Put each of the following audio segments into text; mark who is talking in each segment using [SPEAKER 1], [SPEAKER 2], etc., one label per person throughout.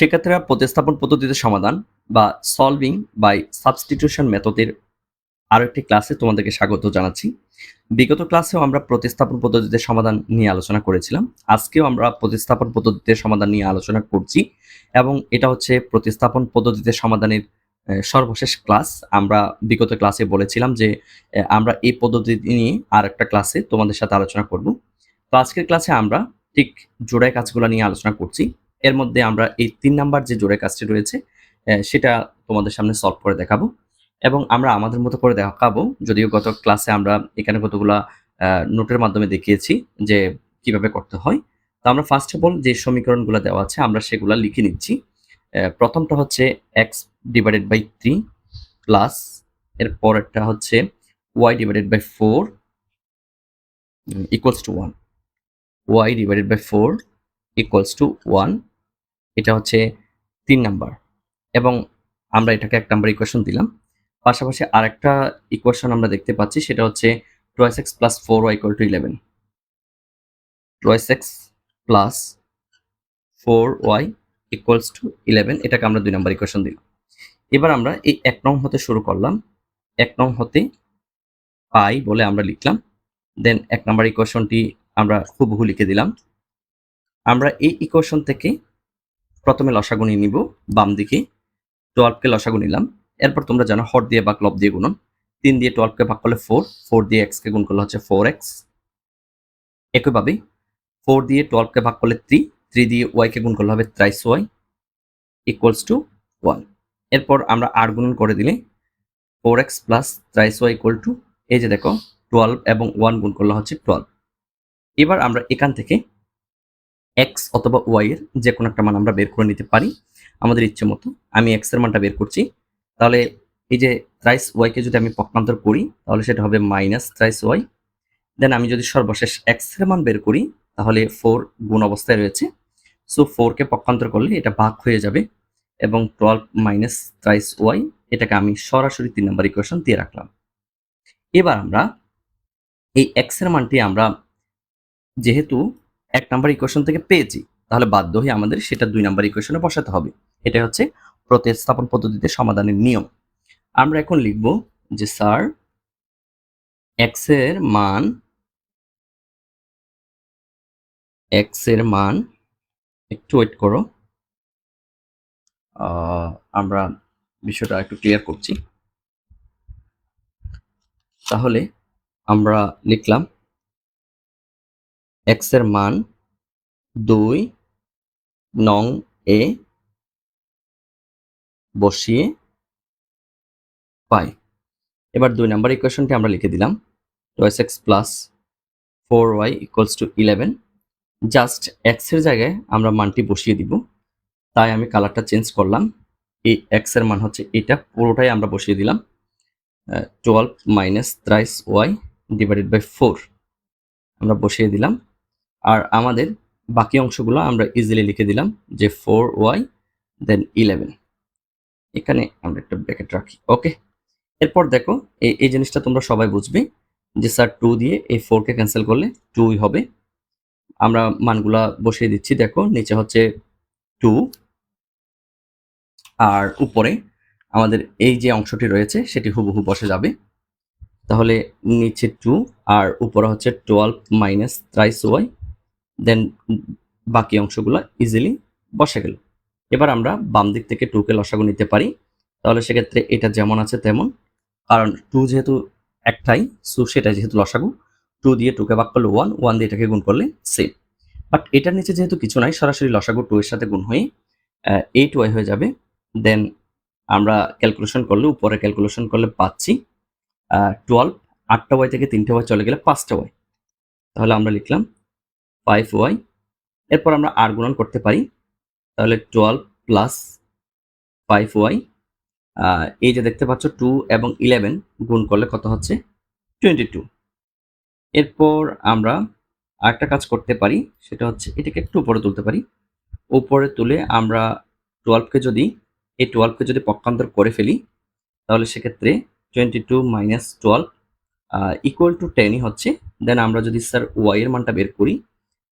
[SPEAKER 1] সেক্ষেত্রে প্রতিস্থাপন পদ্ধতিতে সমাধান বা সলভিং বাই সাবস্টিটিউশন মেথডের আরও একটি ক্লাসে তোমাদেরকে স্বাগত জানাচ্ছি। বিগত ক্লাসেও আমরা প্রতিস্থাপন পদ্ধতিতে সমাধান নিয়ে আলোচনা করেছিলাম। আজকেও আমরা প্রতিস্থাপন পদ্ধতিতে সমাধান নিয়ে আলোচনা করছি এবং এটা হচ্ছে প্রতিস্থাপন পদ্ধতিতে সমাধানের সর্বশেষ ক্লাস আমরা বিগত ক্লাসে বলেছিলাম যে আমরা এই পদ্ধতি নিয়ে আর একটা ক্লাসে তোমাদের সাথে আলোচনা করব। তো আজকের ক্লাসে আমরা ঠিক জোড়ায় কাজগুলো নিয়ে আলোচনা করছি। এর মধ্যে আমরা এই তিন নাম্বার যে জোড়ায় কাজটি রয়েছে সেটা তোমাদের সামনে সলভ করে দেখাবো। এবং আমরা আমাদের মতো করে দেখাবো, যদিও গত ক্লাসে আমরা এখানে কতগুলা নোটের মাধ্যমে দেখিয়েছি যে কীভাবে করতে হয়। তো আমরা ফার্স্ট অফ অল যে সমীকরণগুলো দেওয়া আছে, আমরা সেগুলো লিখে নিচ্ছি। প্রথমটা হচ্ছে X divided by three plus এর পরেরটা হচ্ছে Y divided by four equals to one Y divided by four equals to one এটা হচ্ছে তিন নাম্বার। এবং আমরা এটাকে এক নাম্বার ইকুয়েশন দিলাম। পাশাপাশি আরেকটা ইকুয়েশন আমরা দেখতে পাচ্ছি, সেটা হচ্ছে twice X plus four Y equal to eleven twice X plus four Y equals to eleven এটাকে আমরা দুই নাম্বার ইকুয়েশন দিলাম। এবার আমরা এই এক নং হতে শুরু করলাম। এক নং হতে পাই বলে আমরা লিখলাম। দেন এক নাম্বার ইকুয়েশনটি আমরা হুবহু লিখে দিলাম। আমরা এই ইকুয়েশন থেকে প্রথমে লসাগু নিয়ে নিব, বাম দিকে টুয়েলভকে লসাগু নিলাম। এরপর তোমরা জানো হট দিয়ে বা ক্লব দিয়ে গুণন। তিন দিয়ে টুয়েলভকে ভাগ করলে ফোর ফোর দিয়ে এক্সকে গুণ করলে হচ্ছে ফোর এক্স একইভাবে ফোর দিয়ে টুয়েলভকে ভাগ করলে থ্রি থ্রি দিয়ে ওয়াইকে গুণ করলে হবে thrice Y equals to one এরপর আমরা আর গুণন করে দিলে four X plus thrice Y equal to এই যে দেখো টুয়েলভ এবং ওয়ান গুণ করলে হচ্ছে টুয়েলভ এবার আমরা এখান থেকে এক্স অথবা ওয়াই এর যে কোনো একটা মান আমরা বের করে নিতে পারি। আমাদের ইচ্ছে মতো। আমি এক্সের মানটা বের করছি। তাহলে এই যে থ্রাইস ওয়াইকে যদি আমি পক্ষান্তর করি, তাহলে সেটা হবে মাইনাস থ্রাইস ওয়াই দেন আমি যদি সর্বশেষ এক্সের মান বের করি, তাহলে ফোর গুণ অবস্থায় রয়েছে। সো ফোরকে পক্ষান্তর করলে এটা ভাগ হয়ে যাবে এবং টুয়েলভ মাইনাস থ্রাইস ওয়াই এটাকে আমি সরাসরি তিন নম্বর ইকুয়েশন দিয়ে রাখলাম। এবার আমরা এই এক্সের মানটি আমরা যেহেতু এক নাম্বার ইকুয়েশন থেকে পেয়েছি। তাহলে বাধ্য হয়ে আমাদের সেটা দুই নাম্বার ইকুয়েশনে বসাতে হবে। এটা হচ্ছে প্রতিস্থাপন পদ্ধতিতে সমাধানের নিয়ম। আমরা এখন লিখব যে স্যার এক্সের মান এক্সের মান, একটু ওয়েট করো। আমরা বিষয়টা একটু ক্লিয়ার করছি। তাহলে আমরা লিখলাম এক্সের মান দুই নং এ বসিয়ে পাই। এবার দুই নাম্বার ইকুয়েশনটি আমরা লিখে দিলাম। Twice X plus four Y equals to eleven just এক্সের জায়গায় আমরা মানটি বসিয়ে দিব। তাই আমি কালারটা চেঞ্জ করলাম। এই এক্সের মান হচ্ছে এটা, পুরোটাই আমরা বসিয়ে দিলাম। Twelve minus thrice Y divided by four আমরা বসিয়ে দিলাম। আর আমাদের বাকি অংশগুলো আমরা ইজিলি লিখে দিলাম, যে ফোর ওয়াই দেন ইলেভেন এখানে আমরা একটা ব্র্যাকেট রাখি ওকে এরপর দেখো, এই এই জিনিসটা তোমরা সবাই বুঝবে, যে স্যার টু দিয়ে এই ফোরকে ক্যান্সেল করলে টুই হবে। আমরা মানগুলা বসিয়ে দিচ্ছি, দেখো, নিচে হচ্ছে টু আর উপরে আমাদের এই যে অংশটি রয়েছে, সেটি হুবহু বসে যাবে। তাহলে নিচে টু আর উপরে হচ্ছে twelve minus thrice Y then বাকি অংশগুলো ইজিলি বসে গেল। এবার আমরা বাম দিক থেকে টুকে লসাগু নিতে পারি। তাহলে সেক্ষেত্রে এটা যেমন আছে তেমন। কারণ টু যেহেতু একটাই সো সেটা যেহেতু লসাগু। টু দিয়ে টুকে ভাগ করলে ওয়ান ওয়ান দিয়ে এটাকে গুণ করলে সেম বাট এটার নিচে যেহেতু কিছু নাই, সরাসরি লসাগু টু এর সাথে গুণ হয়ে এইট ওয়াই হয়ে যাবে। দেন আমরা ক্যালকুলেশন করলে, উপরে ক্যালকুলেশন করলে পাচ্ছি টুয়েলভ আটটা ওয়াই থেকে তিনটে ওয়াই চলে গেলে পাঁচটা ওয়াই তাহলে আমরা লিখলাম ফাইভ ওয়াই এরপর আমরা আর গুণন করতে পারি, তাহলে টুয়েলভ প্লাস ফাইভ ওয়াই এই যে দেখতে পাচ্ছ টু এবং ইলেভেন গুণ করলে কত হচ্ছে? টোয়েন্টি টু এরপর আমরা আরেকটা কাজ করতে পারি, সেটা হচ্ছে এটাকে একটু উপরে তুলতে পারি। উপরে তুলে আমরা টুয়েলভকে যদি, এই টুয়েলভকে যদি পক্ষান্তর করে ফেলি, তাহলে সেক্ষেত্রে twenty two minus twelve equal to টেনই হচ্ছে। দেন আমরা যদি স্যার ওয়াই এর মানটা বের করি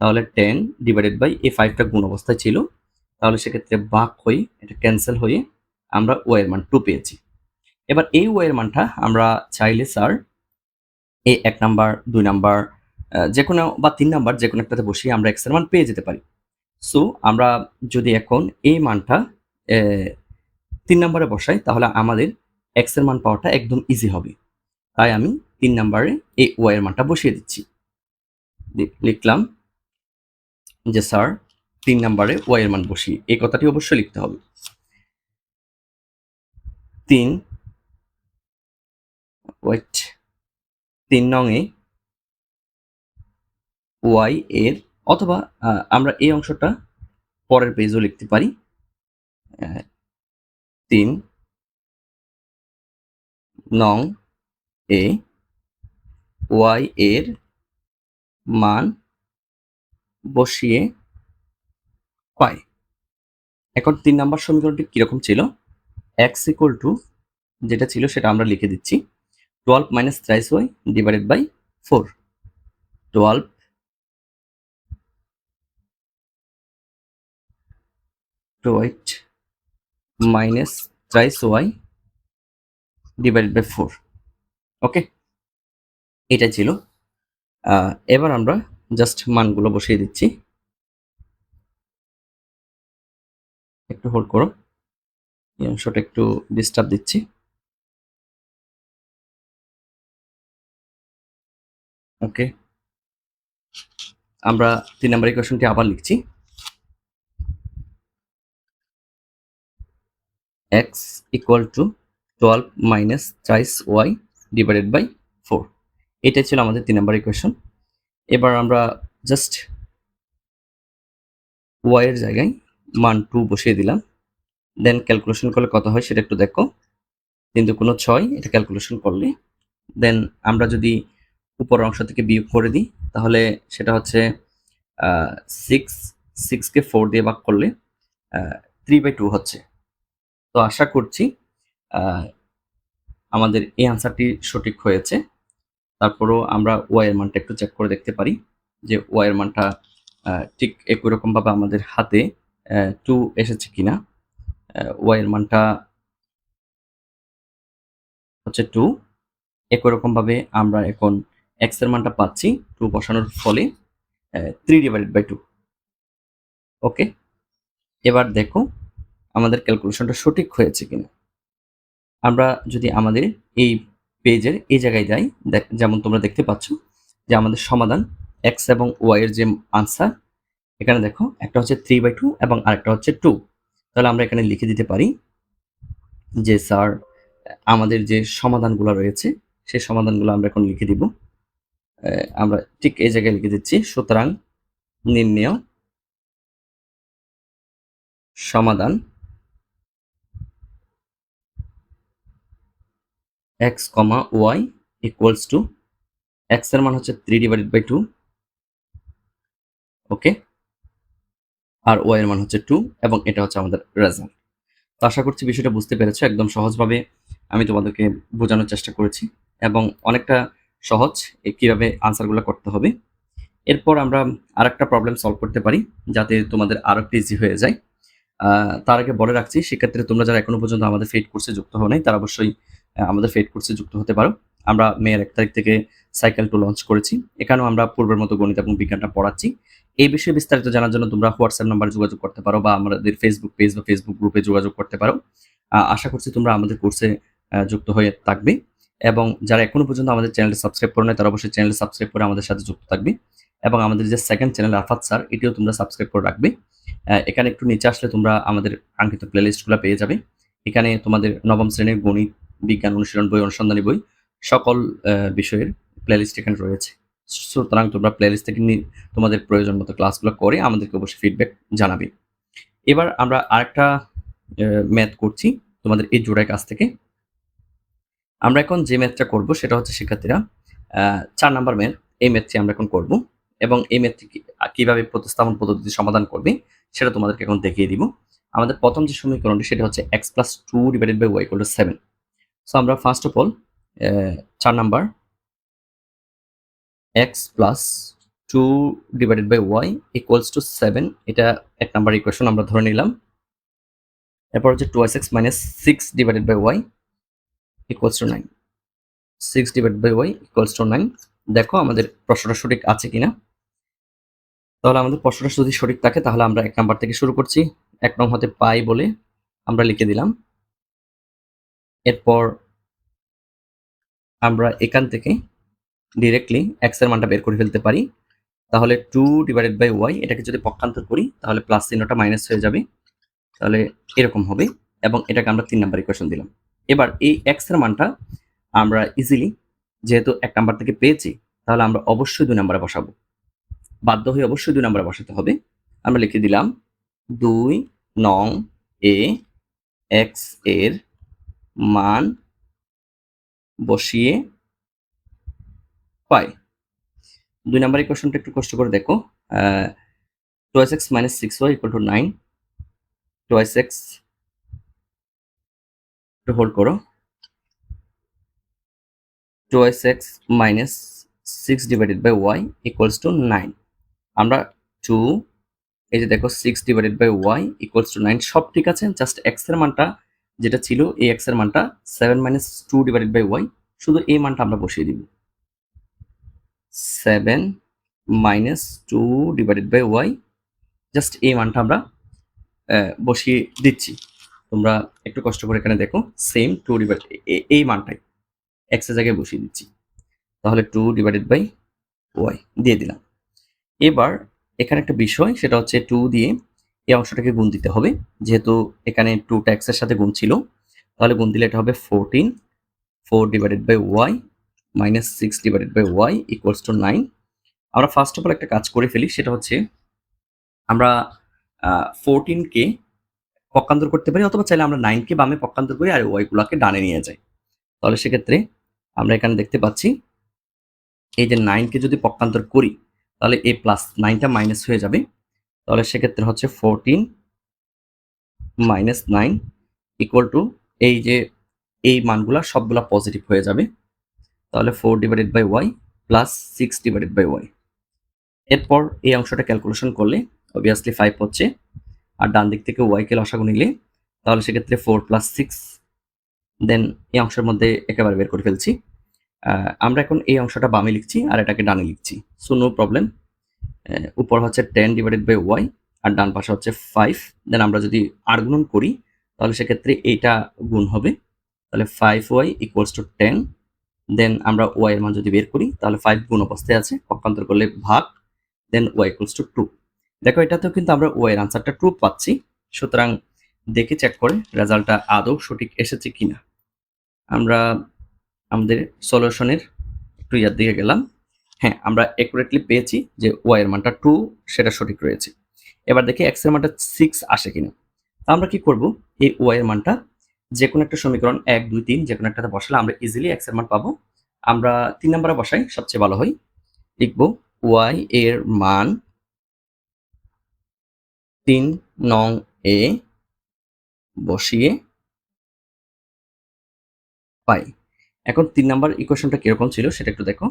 [SPEAKER 1] তাহলে টেন ডিভাইডেড বাই এই ফাইভটা গুণ অবস্থায় ছিল। তাহলে সেক্ষেত্রে বাক হয়ে, এটা ক্যান্সেল হয়ে আমরা ওয়াই এর মান টু পেয়েছি। এবার এই ওয়াই এর মানটা আমরা চাইলে স্যার এই এক নাম্বার, দুই নাম্বার যে কোনো বা তিন নাম্বার যে কোনো একটাতে বসিয়ে আমরা এক্সের মান পেয়ে যেতে পারি। সো আমরা যদি এখন এই মানটা তিন নাম্বারে বসাই, তাহলে আমাদের এক্সের মান পাওয়াটা একদম ইজি হবে। তাই আমি তিন নাম্বারে এই ওয়াই এর মানটা বসিয়ে দিচ্ছি। লিখলাম যে স্যার, তিন নাম্বারে ওয়াই এর মান বসি এই কথাটি অবশ্যই লিখতে হবে। তিন ওয়েট তিন নংয়ে ওয়াই এর, অথবা আমরা এই অংশটা পরের পেজও লিখতে পারি। তিন নং এ ওয়াই এর মান বসিয়ে পাই। এখন তিন নাম্বার সমীকরণটি কীরকম ছিল? এক্স ইকুয়াল টু যেটা ছিল সেটা আমরা লিখে দিচ্ছি। Twelve minus thrice Y divided by four twelve two eight minus thrice Y divided by four okay এটা ছিল। এবার আমরা জাস্ট মানগুলো বসিয়ে দিচ্ছি। একটু হোল্ড করো। এই একটু ডিস্টার্ব দিচ্ছি। ওকে আমরা তিন নম্বর ইকুয়েশনটি আবার লিখছি। X equal to twelve minus চাইস Y divided by four এটাই ছিল আমাদের তিন নম্বর ইকুয়েশন এবার আমরা জাস্ট ওয়াই এর জায়গায় মান টু বসিয়ে দিলাম। দেন ক্যালকুলেশন করলে কত হয় সেটা একটু দেখো। কিন্তু কোনো ছয়, এটা ক্যালকুলেশন করলে। দেন আমরা যদি উপরের অংশ থেকে বিয়োগ করে দিই, তাহলে সেটা হচ্ছে সিক্স সিক্সকে ফোর দিয়ে ভাগ করলে থ্রি বাই টু হচ্ছে। তো আশা করছি আমাদের এই আনসারটি সঠিক হয়েছে। তারপরও আমরা ওয়াই এর মানটা একটু চেক করে দেখতে পারি যে ওয়াই এর মানটা ঠিক একই রকমভাবে আমাদের হাতে টু এসেছে কিনা। ওয়াই এর মানটা হচ্ছে টু একই রকমভাবে আমরা এখন এক্সের মানটা পাচ্ছি টু বসানোর ফলে three divided by two okay এবার দেখো আমাদের ক্যালকুলেশনটা সঠিক হয়েছে কিনা। আমরা যদি আমাদের এই পেজের এই জায়গায় যাই। যেমন তোমরা দেখতে পাচ্ছ যে আমাদের সমাধান এক্স এবং ওয়াই এর যে আনসার, এখানে দেখো একটা হচ্ছে থ্রি বাই টু এবং আরেকটা হচ্ছে টু তাহলে আমরা এখানে লিখে দিতে পারি যে, স্যার, আমাদের যে সমাধানগুলো রয়েছে, সেই সমাধানগুলো আমরা এখন লিখে দিব। আমরা ঠিক এই জায়গায় লিখে দিচ্ছি, সুতরাং নির্ণয় সমাধান X comma Y equals to এক্সের মান হচ্ছে three divided by two okay R Y এর মান হচ্ছে টু এবং এটা হচ্ছে আমাদের রেজাল্ট তো আশা করছি বিষয়টা বুঝতে পেরেছ, একদম সহজভাবে আমি তোমাদেরকে বোঝানোর চেষ্টা করেছি, এবং অনেকটা সহজ কীভাবে আনসারগুলো করতে হবে। এরপর আমরা আরেকটা প্রবলেম সলভ করতে পারি, যাতে তোমাদের আরও একটু ইজি হয়ে যায়। তার আগে বলে রাখছি, সেক্ষেত্রে তোমরা যারা এখনও পর্যন্ত আমাদের ফেড কোর্সে যুক্ত হও নাই তারা অবশ্যই আমাদের ফেড কোর্সে যুক্ত হতে পারো। আমরা মেয়ের এক তারিখ থেকে সাইকেল টু লঞ্চ করেছি। এখানেও আমরা পূর্বের মতো গণিত এবং বিজ্ঞানটা পড়াচ্ছি। এই বিষয়ে বিস্তারিত জানার জন্য তোমরা হোয়াটসঅ্যাপ নাম্বারে যোগাযোগ করতে পারো বা আমাদের ফেসবুক পেজ বা ফেসবুক গ্রুপে যোগাযোগ করতে পারো। আশা করছি তোমরা আমাদের কোর্সে যুক্ত হয়ে থাকবে। এবং যারা এখনও পর্যন্ত আমাদের চ্যানেলটা সাবস্ক্রাইব করে নাই, তারা অবশ্যই চ্যানেল সাবস্ক্রাইব করে আমাদের সাথে যুক্ত থাকবে। এবং আমাদের যে সেকেন্ড চ্যানেল আফাত স্যার, এটিও তোমরা সাবস্ক্রাইব করে রাখবে। এখানে একটু নিচে আসলে তোমরা আমাদের কাঙ্ক্ষিত প্লেলিস্টগুলো পেয়ে যাবে। এখানে তোমাদের নবম শ্রেণির গণিত বিজ্ঞান অনুশীলন বই, অনুসন্ধানী বই, সকল বিষয়ের প্লেলিস্ট এখানে রয়েছে। সুতরাং তোমরা প্লেলিস্ট থেকে তোমাদের প্রয়োজন মতো ক্লাসগুলো করে আমাদেরকে অবশ্যই ফিডব্যাক জানাবে। এবার আমরা আরেকটা ম্যাথ করছি তোমাদের এই জোড়ায় কাছ থেকে। আমরা এখন যে ম্যাথটা করব সেটা হচ্ছে শিক্ষার্থীরা চার নাম্বার ম্যাথ এই ম্যাথটি আমরা এখন করব এবং এই ম্যাথটি কীভাবে প্রতিস্থাপন পদ্ধতি সমাধান করবে সেটা তোমাদেরকে এখন দেখিয়ে দিব। আমাদের প্রথম যে সমীকরণটি সেটা হচ্ছে X plus two divided by Y seven so আমরা ফার্স্ট অফ অল চার number X plus two divided by Y equals to seven এটা এক নাম্বার ইকুয়েশন আমরা ধরে নিলাম। এরপর হচ্ছে two X minus six divided by Y equals to nine six divide by Y equals to nine দেখো আমাদের প্রশ্নটা সঠিক আছে কিনা। তাহলে আমাদের প্রশ্নটা যদি সঠিক থাকে, তাহলে আমরা এক নাম্বার থেকে শুরু করছি। এক নং হতে পাই বলে আমরা লিখে দিলাম। এরপর আমরা এখান থেকে ডিরেক্টলি এক্সের মানটা বের করে ফেলতে পারি। তাহলে টু ডিভাইডেড বাই ওয়াই এটাকে যদি পক্ষান্তর করি, তাহলে প্লাস চিহ্নটা মাইনাস হয়ে যাবে। তাহলে এরকম হবে এবং এটাকে আমরা তিন নাম্বার ইকুয়েশন দিলাম। এবার এই এক্সের মানটা আমরা ইজিলি যেহেতু এক নাম্বার থেকে পেয়েছি, তাহলে আমরা অবশ্যই দুই নাম্বারে বসাবো। বাধ্য হয়ে অবশ্যই দুই নাম্বারে বসাতে হবে। আমরা লিখে দিলাম দুই নং এ এক্সের মান বসিয়ে পাই। দুই নাম্বার ইকুয়েশনটা একটু কষ্ট করে দেখো। Twice X minus six Y equal to nine twice X একটু হোল্ড করো। Twice X minus six divided by Y equals to nine আমরা টু এই যে দেখো six divided by Y equals to nine সব ঠিক আছে জাস্ট এক্সের মানটা যেটা ছিল এই এক্সের মানটা seven minus two divided by Y শুধু এই মানটা আমরা বসিয়ে দিব। Seven minus two divided by Y just এই মানটা আমরা বসিয়ে দিচ্ছি। তোমরা একটু কষ্ট করে এখানে দেখো সেম টু ডিভাইড এই মানটাই এক্সের জায়গায় বসিয়ে দিচ্ছি। তাহলে টু ডিভাইডেড বাই ওয়াই দিয়ে দিলাম। এবার এখানে একটা বিষয়, সেটা হচ্ছে টু দিয়ে এই অংশটাকে গুণ দিতে হবে। যেহেতু এখানে টু এর সাথে গুণ ছিল, তাহলে গুণ দিলে এটা হবে fourteen four divided by Y minus six divided by Y equals to nine আমরা ফার্স্ট অফ অল একটা কাজ করে ফেলি, সেটা হচ্ছে আমরা ফোরটিনকে পক্ষান্তর করতে পারি, অথবা চাইলে আমরা নাইনকে বামে পক্ষান্তর করি আর ওয়াইগুলোকে ডানে নিয়ে যাই। তাহলে সেক্ষেত্রে আমরা এখানে দেখতে পাচ্ছি, এই যে নাইনকে যদি পক্ষান্তর করি, তাহলে এ প্লাস নাইনটা মাইনাস হয়ে যাবে। তাহলে সেক্ষেত্রে হচ্ছে fourteen minus nine equal to এই যে, এই মানগুলা সবগুলা পজিটিভ হয়ে যাবে। তাহলে four divided by Y plus six divided by Y এরপর এই অংশটা ক্যালকুলেশন করলে অবভিয়াসলি ফাইভ হচ্ছে। আর ডান দিক থেকে ওয়াইকে লসাগু নিলে, তাহলে সেক্ষেত্রে ফোর প্লাস সিক্স দেন এই অংশের মধ্যে একেবারে বের করে ফেলছি। আমরা এখন এই অংশটা বামে লিখছি আর এটাকে ডানে লিখছি। সো নো প্রবলেম উপর হচ্ছে টেন ডিভাইডেড বাই ওয়াই আর ডান পাশে হচ্ছে ফাইভ দেন আমরা যদি আর গুণন করি, তাহলে সেক্ষেত্রে এইটা গুণ হবে। তাহলে five Y equals to ten then আমরা ওয়াই এর মান যদি বের করি, তাহলে ফাইভ গুণ অবস্থায় আছে। পক্ষান্তর করলে ভাগ then Y equals to two দেখো, এটাতেও কিন্তু আমরা ওয়াই এর আনসারটা ট্রু পাচ্ছি। সুতরাং দেখে চেক করে রেজাল্টটা আদৌ সঠিক এসেছে কিনা। আমরা আমাদের সলিউশনের একটু ইয়ার দিকে গেলাম। হ্যাঁ আমরা একুরেটলি পেয়েছি যে ওয়াই এর মানটা টু সেটা সঠিক রয়েছে। এবার দেখি এক্সের মানটা সিক্স আসে কিনা। আমরা কি করব? এই ওয়াই এর মানটা যে কোনো একটা সমীকরণ এক, দুই, তিন যে কোনো একটাতে বসালে আমরা ইজিলি এক্সের মান পাবো। আমরা তিন নম্বরে বসাই, সবচেয়ে ভালো হয়। লিখব ওয়াই এর মান তিন নং এ বসিয়ে পাই। এখন তিন নাম্বার ইকুয়েশনটা কীরকম ছিল সেটা একটু দেখো।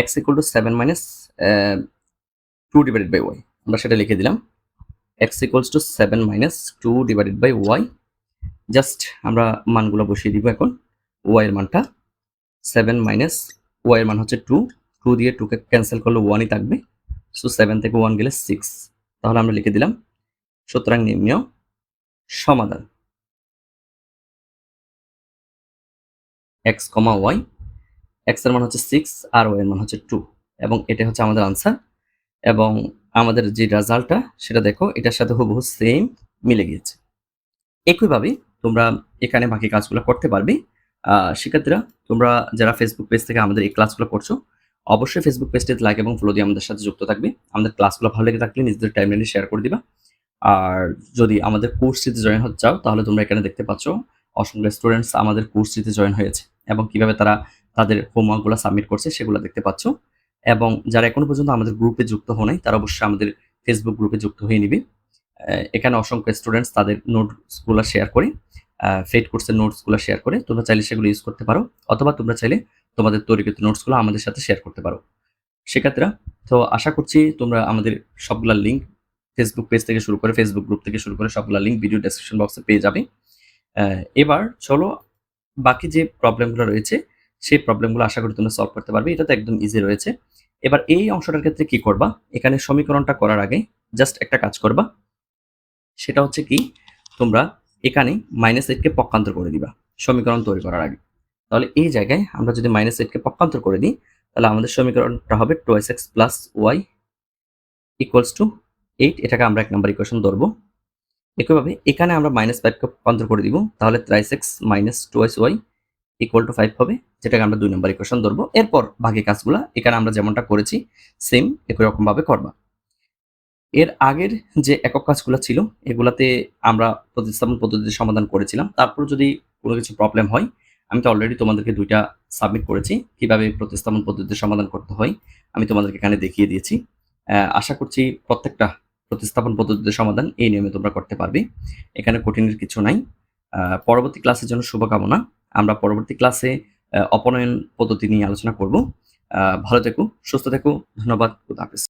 [SPEAKER 1] X equal to seven minus two divided by Y আমরা সেটা লিখে দিলাম। X equals to seven minus two divided by Y just আমরা মানগুলো বসিয়ে দিব এখন। ওয়াই এর মানটা সেভেন মাইনাস ওয়াই এর মান হচ্ছে টু টু দিয়ে টুকে ক্যান্সেল করলে ওয়ানই থাকবে। সো সেভেন থেকে ওয়ান গেলে সিক্স তাহলে আমরা লিখে দিলাম। সুতরাং নিম্ন সমাধান। এক্স কমা ওয়াই এক্সের মান হচ্ছে সিক্স আর ওয়াই এর মান হচ্ছে টু এবং এটা হচ্ছে আমাদের আনসার এবং আমাদের যে রেজাল্টটা সেটা দেখো, এটার সাথে হুবহু সেম মিলে গিয়েছে। একইভাবে তোমরা এখানে বাকি কাজগুলো করতে পারবে। শিক্ষার্থীরা তোমরা যারা ফেসবুক পেজ থেকে আমাদের এই ক্লাসগুলো করছ, অবশ্যই ফেসবুক পেজটিতে লাইক এবং ফলো দিয়ে আমাদের সাথে যুক্ত থাকবে। আমাদের ক্লাসগুলো ভালো লেগে থাকলে নিজেদের টাইমলাইনে শেয়ার করে দিবা। আর যদি আমাদের কোর্সটিতে জয়েন হতে চাও, তাহলে তোমরা এখানে দেখতে পাচ্ছ, অসংখ্য স্টুডেন্টস আমাদের কোর্সটিতে জয়েন হয়েছে, এবং কীভাবে তারা তাদের হোমওয়ার্কগুলো সাবমিট করছে, সেগুলো দেখতে পাচ্ছ। এবং যারা এখনও পর্যন্ত আমাদের গ্রুপে যুক্ত হো নাই, তারা অবশ্যই আমাদের ফেসবুক গ্রুপে যুক্ত হয়ে নিবে। এখানে অসংখ্য স্টুডেন্টস তাদের নোটসগুলো শেয়ার করে ফেড কোর্সের নোটসগুলো শেয়ার করে। তোমরা চাইলে সেগুলো ইউজ করতে পারো, অথবা তোমরা চাইলে তোমাদের তৈরিকৃত নোটসগুলো আমাদের সাথে শেয়ার করতে পারো। সেক্ষেত্রে, তো আশা করছি তোমরা আমাদের সবগুলা লিঙ্ক ফেসবুক পেজ থেকে শুরু করে ফেসবুক গ্রুপ থেকে শুরু করে সবগুলা লিঙ্ক ভিডিও ডেসক্রিপশন বক্সে পেয়ে যাবে। এবার চলো বাকি যে প্রবলেমগুলো রয়েছে সেই প্রবলেমগুলো আশা করি তোমরা সলভ করতে পারবে। এটা তো একদম ইজি রয়েছে। এবার এই অংশটার ক্ষেত্রে কি করবা? এখানে সমীকরণটা করার আগে জাস্ট একটা কাজ করবা। সেটা হচ্ছে কি? তোমরা এখানে মাইনাস এইটকে পক্ষান্তর করে দিবা, সমীকরণ তৈরি করার আগে। তাহলে এই জায়গায় আমরা যদি মাইনাস এইটকে পক্ষান্তর করে দিই, তাহলে আমাদের সমীকরণটা হবে twice X plus Y equals to eight এটাকে আমরা এক নম্বর ইকুয়েশন ধরবো। একইভাবে এখানে আমরা মাইনাস ফাইভকে পক্ষান্তর করে দিব, তাহলে thrice X minus twice Y equal to five হবে, যেটাকে আমরা দুই নম্বর ইকুয়েশন ধরবো। এরপর বাকি কাজগুলো, এখানে আমরা যেমনটা করেছি সেম একই করবা। এর আগের যে একক কাজগুলো ছিল, এগুলাতে আমরা প্রতিস্থাপন পদ্ধতিতে সমাধান করেছিলাম। তারপর যদি কোনো কিছু প্রবলেম হয়, আমি তো অলরেডি তোমাদেরকে দুইটা সাবমিট করেছি, কীভাবে প্রতিস্থাপন পদ্ধতিতে সমাধান করতে হয়, আমি তোমাদেরকে এখানে দেখিয়ে দিয়েছি। আশা করছি প্রত্যেকটা প্রতিস্থাপন পদ্ধতিতে সমাধান এই নিয়মে তোমরা করতে পারবে। এখানে কঠিনের কিছু নাই। পরবর্তী ক্লাসের জন্য শুভকামনা। আমরা পরবর্তী ক্লাসে অপনয়ন পদ্ধতি নিয়ে আলোচনা করব। ভালো থেকো, সুস্থ থেকো, ধন্যবাদ, খুদ হাফেজ।